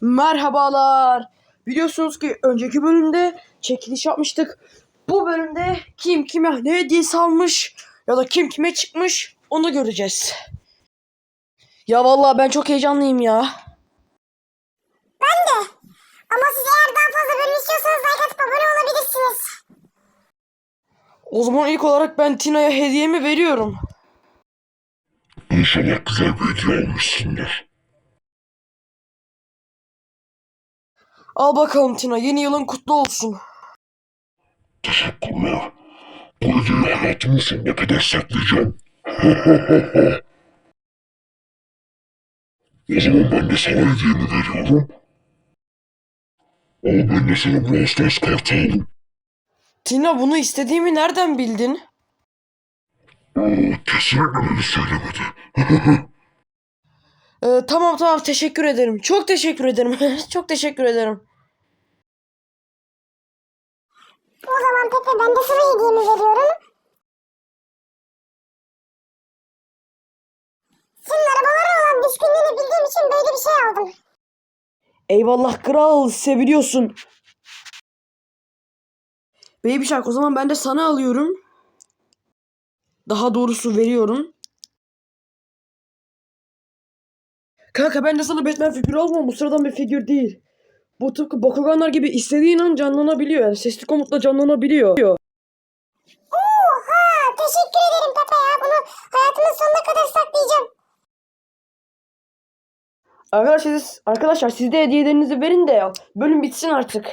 Merhabalar. Biliyorsunuz ki önceki bölümde çekiliş yapmıştık. Bu bölümde kim kime ne hediyesi almış ya da kim kime çıkmış onu göreceğiz. Ya vallahi ben çok heyecanlıyım ya. Ama siz eğer daha fazla bölüm istiyorsanız like atıp abone olabilirsiniz. O zaman ilk olarak ben Tina'ya hediyemi veriyorum. İnşallah güzel bir hediye almışsındır. Al bakalım Tina yeni yılın kutlu olsun. Teşekkürler. Bu hediyeyi hayatımın sonuna kadar saklayacağım. o zaman ben de sana hediyemi veriyorum. Al ben de sana Brawl Stars kartı aldım. Tina bunu istediğimi nereden bildin? Oo, kesinlikle beni söylemedi. Ee, tamam tamam teşekkür ederim. Çok teşekkür ederim. çok teşekkür ederim. O zaman Pepe ben de sana hediyemi veriyorum. Senin arabalara olan düşkünlüğünü bildiğim için böyle bir şey aldım. Eyvallah kral seviliyorsun. Baby Shark o zaman ben de sana alıyorum. Daha doğrusu veriyorum. Kanka ben de sana Batman figürü almam. Bu sıradan bir figür değil. Bu tıpkı Bakuganlar gibi istediğin an canlanabiliyor. Yani sesli komutla canlanabiliyor. Oha teşekkür ederim Pepe ya. Bunu hayatımın sonuna kadar saklayacağım. Arkadaşlar siz, arkadaşlar siz de hediyelerinizi verin de ya. Bölüm bitsin artık.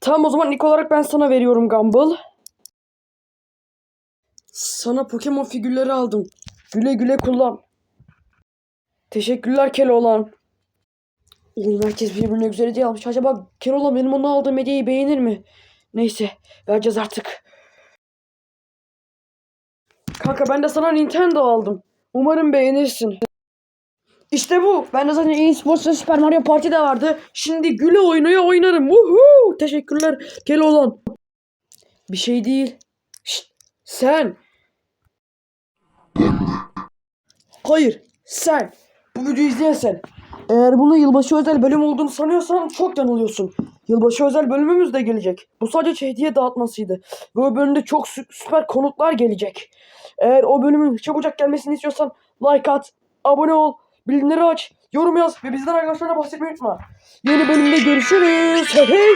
Tamam o zaman ilk olarak ben sana veriyorum Gumball. Sana Pokemon figürleri aldım. Güle güle kullan. Teşekkürler Keloğlan. Oğlum herkes birbirine güzel hediye almış. Acaba Keloğlan benim ona aldığım hediyeyi beğenir mi? Neyse vereceğiz artık. Kanka ben de sana Nintendo aldım. Umarım beğenirsin. İşte bu. Ben de zaten e-sports'ta Super Mario Party de vardı. Şimdi güle oynaya oynarım. Woohoo! Teşekkürler. Gel olan. Bir şey değil. Şşt, sen. Hayır. Sen. Bu videoyu izleyen sen. Eğer bunu yılbaşı özel bölüm olduğunu sanıyorsan çok yanılıyorsun. Yılbaşı özel bölümümüz de gelecek. Bu sadece hediye dağıtmasıydı. Ve o bölümde çok sü- süper konuklar gelecek. Eğer o bölümün çabucak gelmesini istiyorsan like at, abone ol, bildirimleri aç, yorum yaz ve bizden arkadaşlarına bahsetmeyi unutma. Yeni bölümde görüşürüz. Hey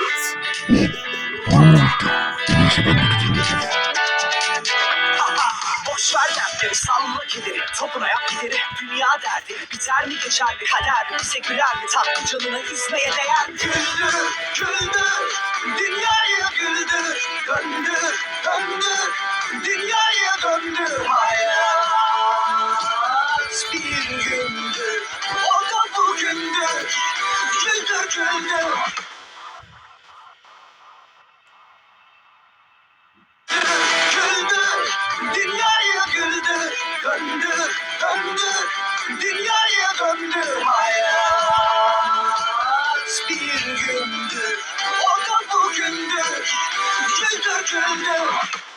dertleri salla kederi Topuna yap gideri. Dünya derdi Biter mi geçer mi kader Bize güler mi? Tatlı canına üzmeye değer Güldür güldür Dünyayı güldür. Döndür döndür Dünyayı döndür. Hayat bir gündür O da bugündür. Güldür güldür gündür, o da bugündür, güldür güldür.